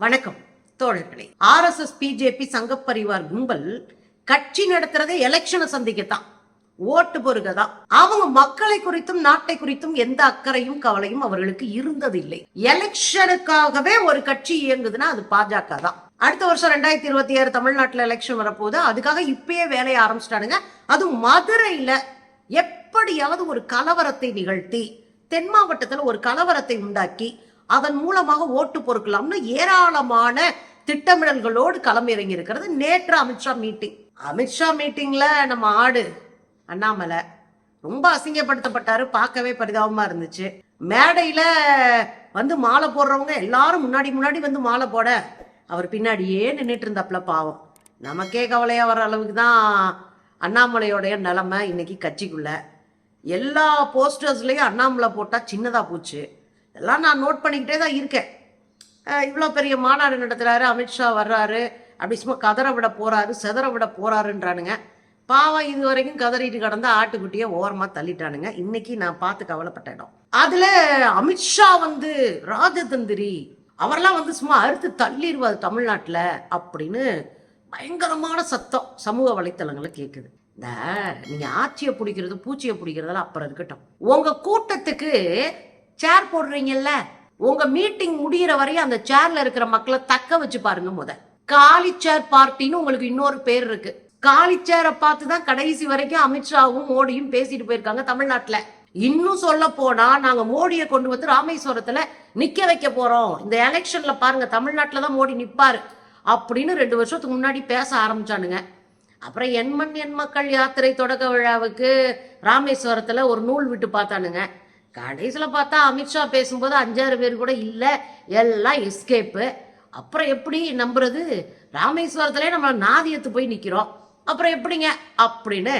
வணக்கம் தோழர்களே. RSS BJP Sangh Parivar கும்பல் கட்சி நடத்துறதே எலெக்ஷனை சந்திக்கத்தான். ஓட்டு பொறுக்கதான் அவங்க மக்களை குறித்தும் நாட்டை குறித்தும் எந்த அக்கறையும் கவலையும் அவர்களுக்கு இருந்ததில்லை. எலெக்ஷனுக்காகவே ஒரு கட்சி இயங்குதுன்னா அது பாஜக தான் அடுத்த வருஷம் ரெண்டாயிரத்தி இருபத்தி ஆறு தமிழ்நாட்டில் எலெக்ஷன் வரப்போகுது. அதுக்காக இப்பயே வேலையை ஆரம்பிச்சிட்டானுங்க. அதுவும் மதுரையில எப்படியாவது ஒரு கலவரத்தை நிகழ்த்தி தென் மாவட்டத்தில் ஒரு கலவரத்தை உண்டாக்கி அதன் மூலமாக ஓட்டு பொறுக்கலாம்னு ஏராளமான திட்டமிடல்களோடு களமிறங்கி இருக்கிறது நேற்று அமித்ஷா மீட்டிங் அமித்ஷா மீட்டிங்ல நம்ம ஆடு அண்ணாமலை ரொம்ப அசிங்கப்படுத்தப்பட்டாரு. பார்க்கவே பரிதாபமா இருந்துச்சு. மேடையில வந்து மாலை போடுறவங்க எல்லாரும் முன்னாடி முன்னாடி வந்து மாலை போட அவர் பின்னாடியே நின்றுட்டு இருந்தாப்புல பாவம். நமக்கே கவலையா வர அளவுக்கு தான் அண்ணாமலையோடைய நிலைமை இன்னைக்கு கட்சிக்குள்ள. எல்லா போஸ்டர்ஸ்லயும் அண்ணாமலை போட்டா சின்னதா போச்சு. இதெல்லாம் நான் நோட் பண்ணிக்கிட்டே தான் இருக்கேன். இவ்வளோ பெரிய மாநாடு நடத்துகிறாரு அமித்ஷா வர்றாரு அப்படி சும்மா கதற விட போகிறாரு செதற விட போகிறாருன்றானுங்க பாவம் இது வரைக்கும் கதறிட்டு கிடந்தா ஆட்டுக்குட்டியை ஓரமாக தள்ளிட்டானுங்க. இன்னைக்கு நான் பார்த்து கவலைப்பட்ட இடம். அதில் அமித்ஷா வந்து ராஜதந்திரி அவரெல்லாம் வந்து சும்மா அறுத்து தள்ளிடுவார் தமிழ்நாட்டில் அப்படின்னு பயங்கரமான சத்தம் சமூக வலைத்தளங்களை கேட்குது இந்த நீங்கள் ஆட்சியை பிடிக்கிறது பூச்சியை பிடிக்கிறதெல்லாம் அப்புறம் இருக்கட்டும். உங்கள் கூட்டத்துக்கு சேர் போடுறீங்கல்ல? உங்க மீட்டிங் முடியிற வரையும் அந்த சேர்ல இருக்கிற மக்களை தக்க வச்சு பாருங்க முத. காலி சேர் பார்ட்டின்னு உங்களுக்கு இன்னொரு பேர் இருக்கு. காலி சேரை பார்த்து தான் கடைசி வரைக்கும் அமித்ஷாவும் மோடியும் பேசிட்டு போயிருக்காங்க தமிழ்நாட்டுல. இன்னும் சொல்ல போனா நாங்க மோடியை கொண்டு வந்து ராமேஸ்வரத்துல நிக்க வைக்க போறோம். இந்த எலெக்ஷன்ல பாருங்க தமிழ்நாட்டுல தான் மோடி நிப்பாரு. அப்படின்னு ரெண்டு வருஷத்துக்கு முன்னாடி பேச ஆரம்பிச்சானுங்க. அப்புறம் எண்மண் எண் மக்கள் யாத்திரை தொடக்க விழாவுக்கு ராமேஸ்வரத்துல ஒரு நூல் விட்டு பார்த்தானுங்க. கடைசியில் பார்த்தா அமித்ஷா பேசும்போது அஞ்சாறு பேர் கூட இல்லை. எல்லாம் எஸ்கேப்பு அப்புறம் எப்படி நம்புறது? ராமேஸ்வரத்துலேயே நம்ம நாதியத்து போய் நிற்கிறோம் அப்புறம் எப்படிங்க? அப்படின்னு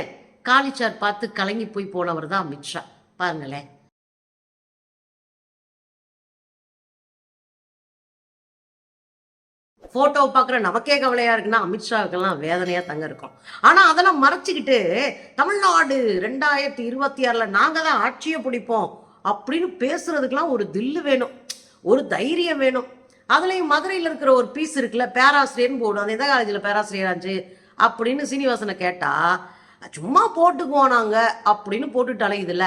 காளிச்சார் பார்த்து கலங்கி போய் போனவர் தான் அமித்ஷா பாருங்களேன். போட்டோவை பார்க்குற நமக்கே கவலையாக இருக்குன்னா அமித்ஷாவுக்கெல்லாம் வேதனையாக தங்க இருக்கும். ஆனால் அதெல்லாம் மறைச்சிக்கிட்டு தமிழ்நாடு ரெண்டாயிரத்தி இருபத்தி ஆறில் நாங்கள் தான் ஆட்சியை பிடிப்போம். அப்படின்னு பேசுறதுக்கெல்லாம் ஒரு தில்லு வேணும். ஒரு தைரியம் வேணும். அதுலேயும் மதுரையில் இருக்கிற ஒரு பீஸ் இருக்குல்ல பேராசிரியர்னு போடும். அது எந்த காலேஜில் பேராசிரியராச்சு அப்படின்னு சீனிவாசனை கேட்டால் சும்மா போட்டுக்குவோம் நாங்கள் அப்படின்னு போட்டுட்டாலே அலையுதுல்ல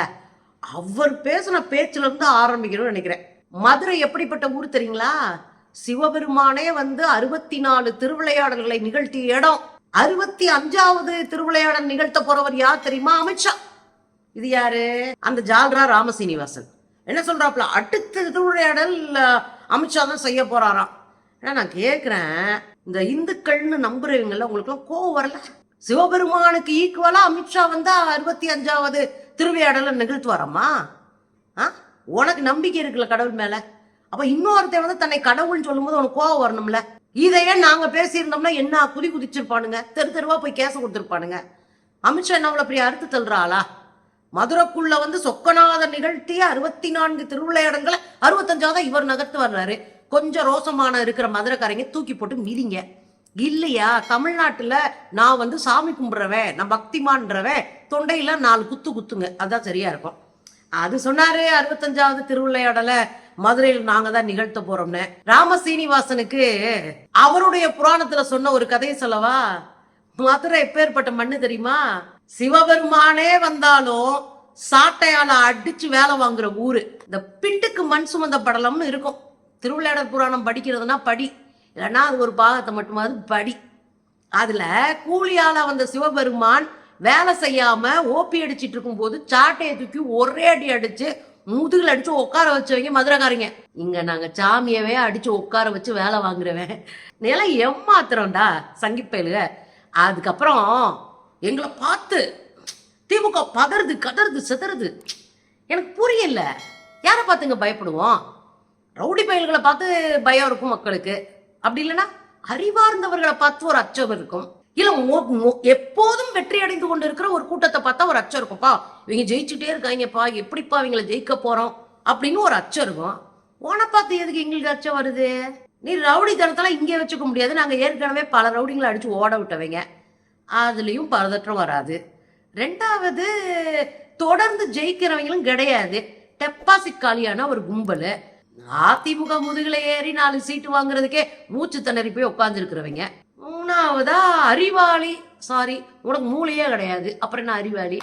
அவர் பேசின பேச்சிலேருந்து ஆரம்பிக்கணும்னு நினைக்கிறேன். மதுரை எப்படிப்பட்ட ஊர் தெரியுங்களா? சிவபெருமானே வந்து அறுபத்தி நாலு திருவிளையாடல்களை நிகழ்த்திய இடம். அறுபத்தி அஞ்சாவது திருவிளையாடல் நிகழ்த்த போறவர் யார் தெரியுமா? அமித்ஷா. இது யாரு? அந்த ஜால்ரா ராமசீனிவாசன். என்ன சொல்றாப்ல அடுத்த திருவிளையாடல் அமித்ஷா தான் செய்ய போறாராம். ஏன்னா நான் கேட்குறேன் இந்த இந்துக்கள்னு நம்புறவங்கள உங்களுக்குலாம் கோவம் வரல? சிவபெருமானுக்கு ஈக்குவலா அமித்ஷா வந்து அறுபத்தி அஞ்சாவது திருவிளையாடலை நிகழ்த்துவாராமா? ஆ? உனக்கு நம்பிக்கை இருக்குல்ல கடவுள் மேல? அப்ப இன்னொருத்தன் வந்து தன்னை கடவுள்னு சொல்லும்போது உனக்கு கோவம் வரணும்ல? இதையே நாங்க பேசியிருந்தோம்னா என்ன குதி குதிச்சிருப்பானுங்க? தெரு தெருவா போய் கேச கொடுத்துருப்பானுங்க. அமித்ஷா என்ன அவ்வளவு பெரிய அறுத்து தள்ளுறாளா மதுரைக்குள்ள வந்து சொக்கநாதர் நிகழ்த்திய அறுபத்தி நான்கு திருவிளையாடல்களை அறுபத்தஞ்சாவது இவர் நகர்த்து வர்றாரு கொஞ்சம் ரோசமான இருக்கிற மதுரைக்காரங்க தூக்கி போட்டு மிதிங்க. இல்லையா தமிழ்நாட்டுல நான் வந்து சாமி கும்பிடுறவன் நான் பக்திமான்றவன் தொண்டையில நாலு குத்து குத்துங்க. அதான் சரியா இருக்கும். அது சொன்னாரு அறுபத்தஞ்சாவது திருவிளையாடலை மதுரையில் நாங்க தான் நிகழ்த்த போறோம்னு. ராம சீனிவாசனுக்கு அவருடைய புராணத்துல சொன்ன ஒரு கதையை சொல்லவா? மதுரை எப்பேற்பட்ட மண்ணு தெரியுமா? சிவபெருமானே வந்தாலும் சாட்டையால அடிச்சு வேலை வாங்குற ஊரு. இந்த பிண்டுக்கு மண் சுமந்த படலம்னு இருக்கும். திருவிளையாடல் புராணம் படிக்கிறதுனா படி. இல்லைன்னா அது ஒரு பாகத்தை மட்டுமாவது படி. அதுல கூலியால வந்த சிவபெருமான் வேலை செய்யாம ஓபி அடிச்சிட்டு இருக்கும்போது சாட்டையை தூக்கி ஒரே அடி அடிச்சு முதுகில் அடிச்சு உட்கார வச்சவங்க மதுரைக்காரங்க. இங்க நாங்க சாமியவே அடிச்சு உட்கார வச்சு வேலை வாங்குறவன். நிலை எம்மாத்திரம்டா சங்கிப்பயிலுக. அதுக்கப்புறம் எங்களை பார்த்து திமுக பதறுது கதறது சிதறுது. எனக்கு புரியல. யாரை பார்த்துங்க பயப்படுவோம்? ரவுடி பயல்களை பார்த்து பயம் இருக்கும் மக்களுக்கு. அப்படி இல்லைன்னா அறிவார்ந்தவர்களை பார்த்து ஒரு அச்சம் இருக்கும். இல்ல எப்போதும் வெற்றி அடைந்து கொண்டு இருக்கிற ஒரு கூட்டத்தை பார்த்தா ஒரு அச்சம் இருக்கும்ப்பா. இவங்க ஜெயிச்சுட்டே இருக்காங்கப்பா எப்படிப்பா இவங்களை ஜெயிக்க போறோம் அப்படின்னு ஒரு அச்சம் இருக்கும். உன பார்த்து எதுக்கு எங்களுக்கு அச்சம் வருது? நீ ரவுடி தனத்தெல்லாம் இங்கே வச்சுக்க முடியாது. நாங்க ஏற்கனவே பல ரவுடிங்களை அடிச்சு ஓட விட்டவங்க. அதுலேயும் பரதற்றம் வராது. ரெண்டாவது தொடர்ந்து ஜெயிக்கிறவங்களும் கிடையாது. டெபாசிட் காலியான ஒரு கும்பல். அதிமுக முதுகில ஏறி நாலு சீட்டு வாங்குறதுக்கே மூச்சு திணறி போய் உட்காந்துருக்கிறவங்க மூணாவதா அறிவாளி. சாரி உனக்கு மூளையே கிடையாது. அப்புறம் என்ன அறிவாளி?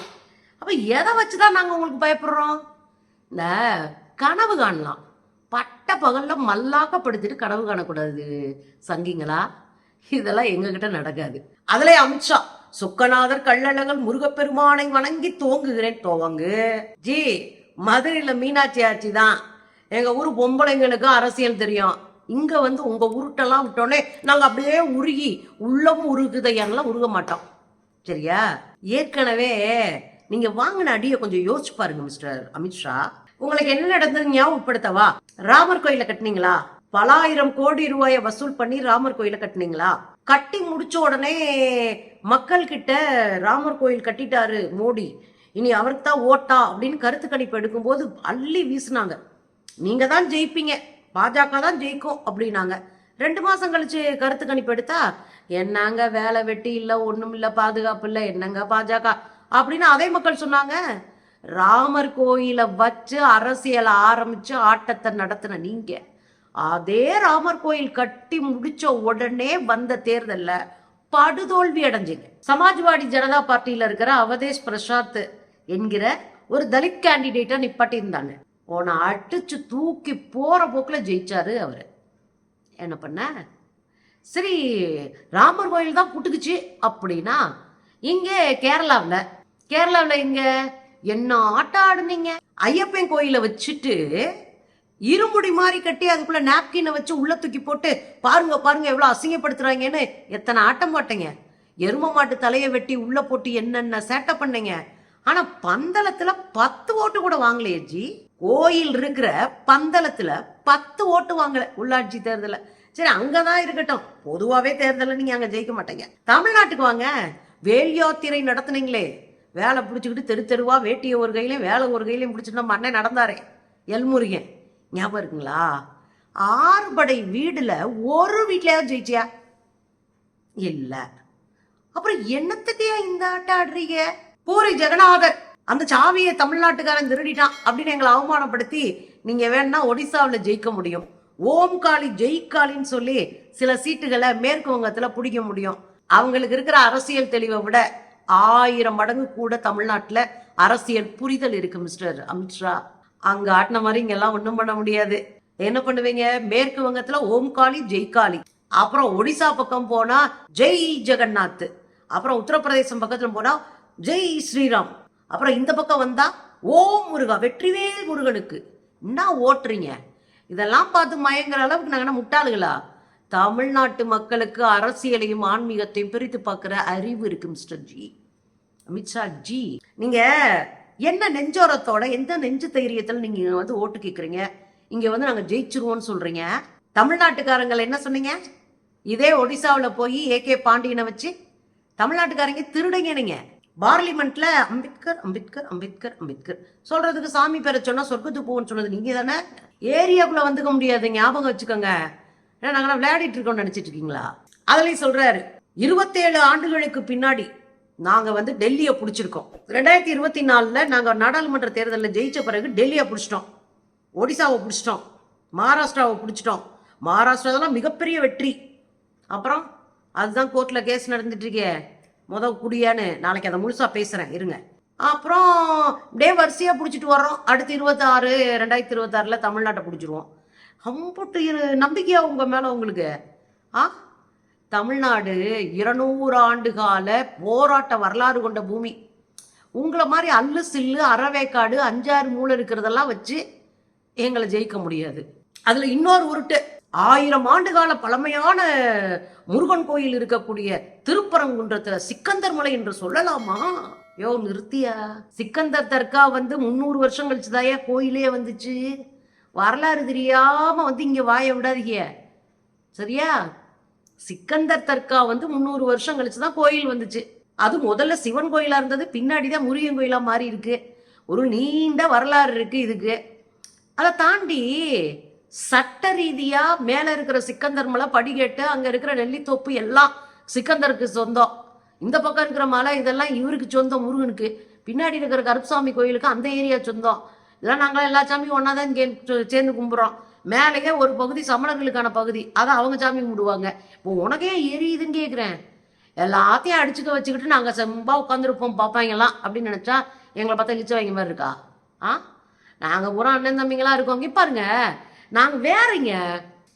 அப்ப எதை வச்சுதான் நாங்க உங்களுக்கு பயப்படுறோம்? இந்த கனவு காணலாம். பட்ட பகல்ல மல்லாக்கப்படுத்திட்டு கனவு காணக்கூடாது. சங்கிங்களா? இதெல்லாம் எங்ககிட்ட நடக்காது. அதுல அமித்ஷா சுக்கநாதர் கள்ளழகர் முருகப்பெருமானை வணங்கி தோங்குகிறேன். தோவங்கு ஜி மதுரையில மீனாட்சி ஆட்சி தான். எங்க ஊர் பொம்பளைங்களுக்கு அரசியல் தெரியும். இங்க வந்து உங்க உருட்டெல்லாம் விட்டோன்னே நாங்க அப்படியே உருகி உள்ளமும் உருகுதையெல்லாம் உருக மாட்டோம். சரியா? ஏற்கனவே நீங்க வாங்கின அடியை கொஞ்சம் யோசிச்சு பாருங்க மிஸ்டர் அமித்ஷா. உங்களுக்கு என்ன நடந்தது ஞாபகப்படுத்தவா? ராமர் கோயில கட்டுனீங்களா? பலாயிரம் கோடி ரூபாயை வசூல் பண்ணி ராமர் கோயில கட்டுனீங்களா? கட்டி முடிச்ச உடனே மக்கள் கிட்ட ராமர் கோயில் கட்டிட்டாரு மோடி. இனி அவருக்கு தான் ஓட்டா அப்படின்னு கருத்து கணிப்பு எடுக்கும்போது அள்ளி வீசுனாங்க. நீங்க தான் ஜெயிப்பீங்க. பாஜக தான் ஜெயிக்கும் அப்படின்னாங்க. ரெண்டு மாசம் கழிச்சு கருத்து கணிப்பு எடுத்தா என்னங்க வேலை வெட்டி இல்ல ஒண்ணும் இல்ல பாதுகாப்பு இல்ல என்னங்க பாஜக? அப்படின்னு அதே மக்கள் சொன்னாங்க. ராமர் கோயிலை வச்சு அரசியலை ஆரம்பிச்சு ஆட்டத்தை நடத்தின நீங்க. அதே ராமர் கோயில் கட்டி முடிச்ச உடனே வந்த தேர்தல்ல படுதோல்வி அடைஞ்சீங்க. சமாஜ்வாடி ஜனதா பார்ட்டியில இருக்கிற அவதேஷ் பிரசாத் என்கிற ஒரு தலித் கேண்டிடேட்டா நிப்பாட்டியிருந்தாங்க. உன அடிச்சு தூக்கி போற போக்குல ஜெயிச்சாரு அவரு. என்ன பண்ண? சரி ராமர் கோயில் தான் புட்டுக்குச்சு அப்படின்னா இங்கே கேரளாவில் கேரளாவில் இங்கே என்ன ஆட்டம் ஆடுனீங்க? ஐயப்பன் கோயிலை வச்சுட்டு இருமுடி மாதிரி கட்டி அதுக்குள்ள நாப்கினை வச்சு உள்ள தூக்கி போட்டு பாருங்க பாருங்க எவ்வளோ அசிங்கப்படுத்துறாங்கன்னு எத்தனை ஆட்டம் போட்டீங்க. எரும மாட்டு தலையை வெட்டி உள்ள போட்டு என்னென்ன சேட்டை பண்ணீங்க. ஆனா பந்தளத்துல பத்து ஓட்டு கூட வாங்கலையே ஜி. கோயில் இருக்கிற பந்தளத்துல பத்து ஓட்டு வாங்கல உள்ளாட்சி தேர்தல சரி அங்கதான் இருக்கட்டும். பொதுவாவே தேர்தலில் நீங்க அங்க ஜெயிக்க மாட்டீங்க. தமிழ்நாட்டுக்கு வாங்க. வேல்யாத்திரை நடத்துனீங்களே. வேலை பிடிச்சிக்கிட்டு தெரு தெருவா வேட்டியை ஒரு கையிலையும் வேலை ஒரு கையிலையும் பிடிச்சிட்டு நம்ம அண்ணன் நடந்தாரே. எல்முருகன் ஞாபகம் இருக்குங்களா? ஆறு படை வீடுல ஒரு வீட்லயாவது ஜெயிச்சியா? இல்ல. அப்புறம் என்னத்துக்கையா இந்த ஆட்டம் ஆடுறீங்க? பூரி ஜெகநாதர் அந்த சாவியை தமிழ்நாட்டுக்காரன் திருடிட்டான் அப்படின்னு எங்களை அவமானப்படுத்தி நீங்க வேணா ஒடிசாவில் ஜெயிக்க முடியும். ஓம்காளி ஜெயிக்காளின்னு சொல்லி சில சீட்டுகளை மேற்கு வங்கத்துல பிடிக்க முடியும். அவங்களுக்கு இருக்கிற அரசியல் தெளிவை விட ஆயிரம் மடங்கு கூட தமிழ்நாட்டில் அரசியல் புரிதல் இருக்கு மிஸ்டர் அமித்ஷா. அங்க ஆட்டின மாதிரி இங்கெல்லாம் ஒண்ணும் பண்ண முடியாது. என்ன பண்ணுவீங்க? மேற்கு வங்கத்துல ஓம்காளி ஜெய்காளி அப்புறம் ஒடிசா பக்கம் போனா ஜெய் ஜெகநாத். அப்புறம் உத்தரப்பிரதேசம் பக்கத்துல போனா ஜெய் ஸ்ரீராம். அப்புறம் இந்த பக்கம் வந்தா ஓம் முருகா வெற்றிவேல் முருகனுக்கு. என்ன ஓட்டுறீங்க? இதெல்லாம் பார்த்து மயங்குற அளவுக்கு நாங்க முட்டாளுகளா? தமிழ்நாட்டு மக்களுக்கு அரசியலையும் ஆன்மீகத்தையும் பிரித்து பார்க்குற அறிவு இருக்கு மிஸ்டர் ஜி. அமித்ஷா ஜி நீங்க என்ன நெஞ்சோரத்தோட எந்த நெஞ்சு தைரியத்தில் நீங்க வந்து ஓட்டு கேட்குறீங்க இங்க வந்து நாங்க ஜெயிச்சிருவோம்னு சொல்றீங்க. தமிழ்நாட்டுக்காரங்களை என்ன சொன்னீங்க? இதே ஒடிசாவில் போய் ஏகே பாண்டியனை வச்சு தமிழ்நாட்டுக்காரங்க திருடுங்க நீங்க பார்லிமெண்ட்ல அம்பேத்கர் அம்பேத்கர் அம்பேத்கர் அம்பேத்கர். சொல்றதுக்கு சாமி பேரை சொன்னா சொர்க்கத்துக்கு போகணும்னு சொன்னது நீங்க தானே? ஏரியாக்குள்ள வந்துக்க முடியாது ஞாபகம் வச்சுக்கோங்க. ஏன்னா நாங்களாம் விளையாடிட்டு இருக்கோம்னு நினைச்சிட்டு இருக்கீங்களா? அதுலயும் சொல்றாரு இருபத்தேழு ஆண்டுகளுக்கு பின்னாடி நாங்க வந்து டெல்லியை பிடிச்சிருக்கோம். ரெண்டாயிரத்தி இருபத்தி நாலுல நாங்க நாடாளுமன்ற தேர்தலில் ஜெயிச்ச பிறகு டெல்லியை பிடிச்சிட்டோம். ஒடிசாவை பிடிச்சிட்டோம். மகாராஷ்டிராவை பிடிச்சிட்டோம். மகாராஷ்டிராதெல்லாம் மிகப்பெரிய வெற்றி. அப்புறம் அதுதான் கோர்ட்ல கேஸ் நடந்துட்டு இருக்கே முத குடியான்னு நாளைக்கு அதை முழுசா பேசுறேன். இருங்க. அப்புறம் டே வரிசையா பிடிச்சிட்டு வர்றோம். அடுத்து இருபத்தாறு ரெண்டாயிரத்தி இருபத்தாறுல தமிழ்நாட்டை பிடிச்சிருவோம். அம்புட்டு இரு- நம்பிக்கையா உங்க மேல உங்களுக்கு. ஆ? தமிழ்நாடு இருநூறு ஆண்டு கால போராட்ட வரலாறு கொண்ட பூமி. உங்களை மாதிரி அல்லு சில்லு அறவேக்காடு அஞ்சாறு மூளை இருக்கிறதெல்லாம் வச்சு எங்களை ஜெயிக்க முடியாது. அதில் இன்னொரு உருட்டு ஆயிரம் ஆண்டு கால பழமையான முருகன் கோயில் இருக்கக்கூடிய திருப்பரங்குன்றத்தில் சிக்கந்தர் மலை என்று சொல்லலாமா? யோ நிறுத்தியா? சிக்கந்தர் தர்கா வந்து முந்நூறு வருஷம் கழிச்சுதாயா கோயிலே வந்துச்சு? வரலாறு தெரியாமல் வந்து இங்கே வாய விடாதீங்க. சரியா? சிக்கந்தர் தர்கா வந்து முந்நூறு வருஷம் கழிச்சு தான் கோயில் வந்துச்சு. அது முதல்ல சிவன் கோயிலா இருந்தது பின்னாடி தான் முருகன் கோயிலா மாறி இருக்கு. ஒரு நீண்ட வரலாறு இருக்கு இதுக்கு. அதை தாண்டி சட்ட ரீதியா மேல இருக்கிற சிக்கந்தர் மலை படிக்கட்டு அங்க இருக்கிற நெல்லித்தோப்பு எல்லாம் சிக்கந்தருக்கு சொந்தம். இந்த பக்கம் இருக்கிற மலை இதெல்லாம் இவருக்கு சொந்தம் முருகனுக்கு. பின்னாடி இருக்கிற கருப்பசாமி கோயிலுக்கு அந்த ஏரியா சொந்தம். இதெல்லாம் நாங்களாம் எல்லா சாமியும் ஒன்றா தான் இங்கே சேர்ந்து கும்பிட்றோம். மேலேயே ஒரு பகுதி சமணர்களுக்கான பகுதி. அதை அவங்க சாமி கும்பிடுவாங்க. இப்போ உனக்கே எரியுதுன்னு கேட்குறேன் எல்லாத்தையும் அடிச்சுக்க வச்சுக்கிட்டு நாங்கள் செம்பா உட்காந்துருப்போம் பார்ப்பாங்கலாம் அப்படின்னு நினச்சா எங்களை பார்த்தா இழிச்சு வாங்கி மாதிரி இருக்கா? ஆ? நாங்கள் பூரா அண்ணன் தம்பிங்களாம் இருக்கோம். இங்கே பாருங்க. நாங்கள் வேறங்க.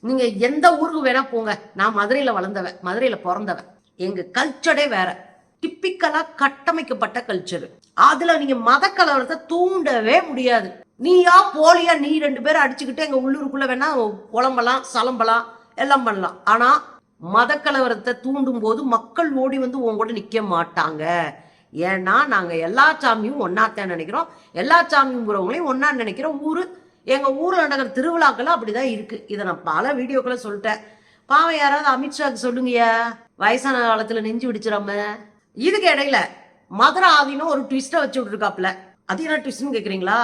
நீங்கள் எந்த ஊருக்கு வேணால் போங்க. நான் மதுரையில் வளர்ந்தவன். மதுரையில் பிறந்தவன். எங்கள் கல்ச்சரே வேற. டிப்பிக்கலாக கட்டமைக்கப்பட்ட கல்ச்சர் அதில் நீங்கள் மத கலவரத்தை தூண்டவே முடியாது. நீயா போலியா நீ ரெண்டு பேரும் அடிச்சுக்கிட்டு எங்கள் உள்ளூருக்குள்ளே வேணா புலம்பலாம் சலம்பலாம் எல்லாம் பண்ணலாம். ஆனால் மதக்கலவரத்தை தூண்டும் போது மக்கள் ஓடி வந்து உன் கூட நிற்க மாட்டாங்க. ஏன்னா நாங்கள் எல்லா சாமியும் ஒன்னாத்தான் நினைக்கிறோம். எல்லா சாமியும் போகிறவங்களையும் ஒன்றா நினைக்கிறோம். ஊர் எங்கள் ஊரில் நடக்கிற திருவிழாக்கள் அப்படிதான் இருக்குது இதை நான் பல வீடியோக்களை சொல்லிட்டேன். பாவம் யாராவது அமித்ஷாக்கு சொல்லுங்கய்யா. வயசான காலத்தில் நெஞ்சு பிடிச்சிடாம இதுக்கு இடையில மதுரை ஆதீனம் ஒரு ட்விஸ்ட்டை வச்சு விட்டுருக்காப்புல. அது என்ன ட்விஸ்ட்னு கேட்குறீங்களா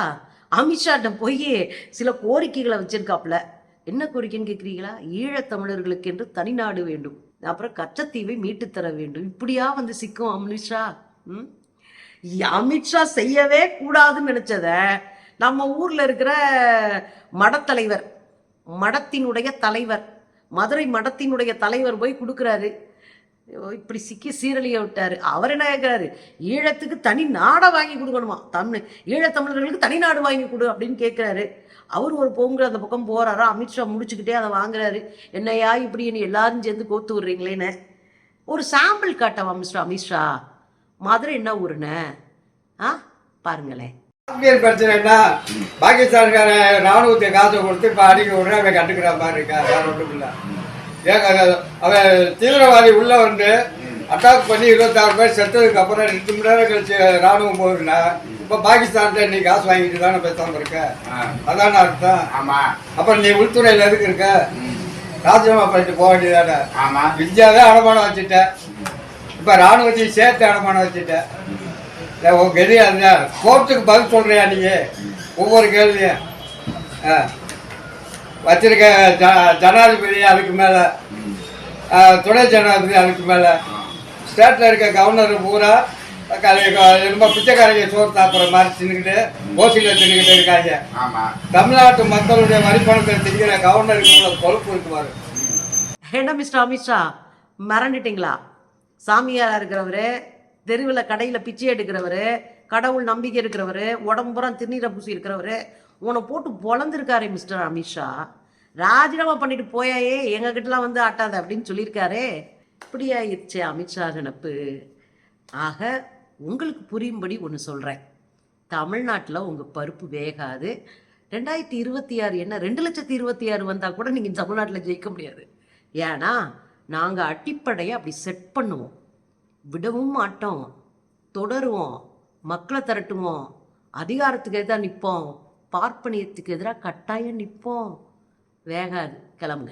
அமித்ஷாட்ட போய் சில கோரிக்கைகளை வச்சிருக்காப்புல. என்ன கோரிக்கைன்னு கேட்குறீங்களா ஈழத்தமிழர்களுக்கு என்று தனிநாடு வேண்டும். அப்புறம் கச்சத்தீவை மீட்டுத்தர வேண்டும். இப்படியா வந்து சிக்கும் அமித்ஷா? ம்? அமித்ஷா செய்யவே கூடாதுன்னு நினைச்சத நம்ம ஊர்ல இருக்கிற மடத்தலைவர் மடத்தினுடைய தலைவர் மதுரை மடத்தினுடைய தலைவர் போய் கொடுக்குறாரு. இப்படி சிக்கி சீரழிய விட்டாரு. அவர் என்ன கேட்குறாரு ஈழத்துக்கு தனி நாடை வாங்கி கொடுக்கணுமா? தமிழ் ஈழத்தமிழர்களுக்கு தனி நாடு வாங்கி கொடு அப்படின்னு கேட்குறாரு அவர் ஒரு பொங்கல் அந்த பக்கம் போகிறாரா அமித்ஷா முடிச்சுக்கிட்டே அதை வாங்குறாரு. என்னையா இப்படி நீ எல்லாரும் சேர்ந்து கோத்து விடுறீங்களேன்னு. ஒரு சாம்பிள் காட்டவா மிஸ்டர் அமித்ஷா மதுரை என்ன ஊருன்னு? ஆ? பாருங்களேன். காஷ்மீர் பிரச்சனைனா பாகிஸ்தான்கார ராணுவத்தை காசு கொடுத்து இப்போ அடிக்க விடுற அவன் கட்டுக்கிற மாதிரி இருக்கா? வேற ஒன்றும் இல்லை. அவன் தீவிரவாதி உள்ள வந்து அட்டாக் பண்ணி இருபத்தாறு பேர் செத்ததுக்கு அப்புறம் ரெண்டு மணி நேரம் கழிச்சு ராணுவம் போகுதுன்னா இப்போ பாகிஸ்தான்ல நீ காசு வாங்கிட்டு தானே பேசாம இருக்க அதான அர்த்தம். ஆமா. அப்புறம் நீ உள்துறையில எதுக்கு இருக்க? ராஜினாமா பண்ணிட்டு போக வேண்டியதானே? ஆமா. இந்தியாவே அடமானம் வச்சுட்ட. இப்ப ராணுவத்தையும் சேர்த்து அடமானம் வச்சுட்ட. உன் கதி அந்த கோர்ட்டுக்கு பதில் சொல்றியா நீங்க ஒவ்வொரு கேள்வியும். ஆ. வச்சிருக்க ஜ- ஜனாதிபதி அதுக்கு மேல துணை ஜனாதிபதி அதுக்கு மேல. ஸ்டேட்ல இருக்க கவர்னர் பூரா ரொம்ப பிச்சைக்காரங்க சோறு சாப்பிட்ற மாதிரி தின்னுக்கிட்டு ஓசில தின்னுக்கிட்டு இருக்காங்க. ஆமா. தமிழ்நாட்டு மக்களுடைய வரிப்பணத்தை திங்கிற கவர்னருக்கு கொழுப்பு இருக்குவாரு என்ன மிஸ்டர் அமித்ஷா? மறந்துட்டீங்களா? சாமியாரா இருக்கிறவரு தெருவில் கடையில் பிச்சை எடுக்கிறவரு கடவுள் நம்பிக்கை இருக்கிறவரு உடம்புறம் திருநீரை பூசி இருக்கிறவரு உன்னை போட்டு பொழந்திருக்காரு மிஸ்டர் அமித்ஷா. ராஜினாமா பண்ணிட்டு போயாயே எங்ககிட்டலாம் வந்து ஆட்டாத அப்படின்னு சொல்லியிருக்காரே. இப்படி ஆயிடுச்சு அமித்ஷா நினப்பு. ஆக உங்களுக்கு புரியும்படி ஒன்று சொல்கிறேன் தமிழ்நாட்டில் உங்கள் பருப்பு வேகாது. ரெண்டாயிரத்தி இருபத்தி ஆறு என்ன ரெண்டு லட்சத்தி இருபத்தி ஆறு வந்தால் கூட நீங்கள் தமிழ்நாட்டில் ஜெயிக்க முடியாது. ஏன்னா நாங்கள் அடிப்படையை அப்படி செட் பண்ணுவோம். விடவும் மாட்டோம். தொடருவோம். மக்களை திரட்டுவோம். அதிகாரத்துக்கு எதிராக நிற்போம் பார்ப்பனியத்துக்கு எதிராக கட்டாயம் நிற்போம் வேகாது. கிளம்புங்க.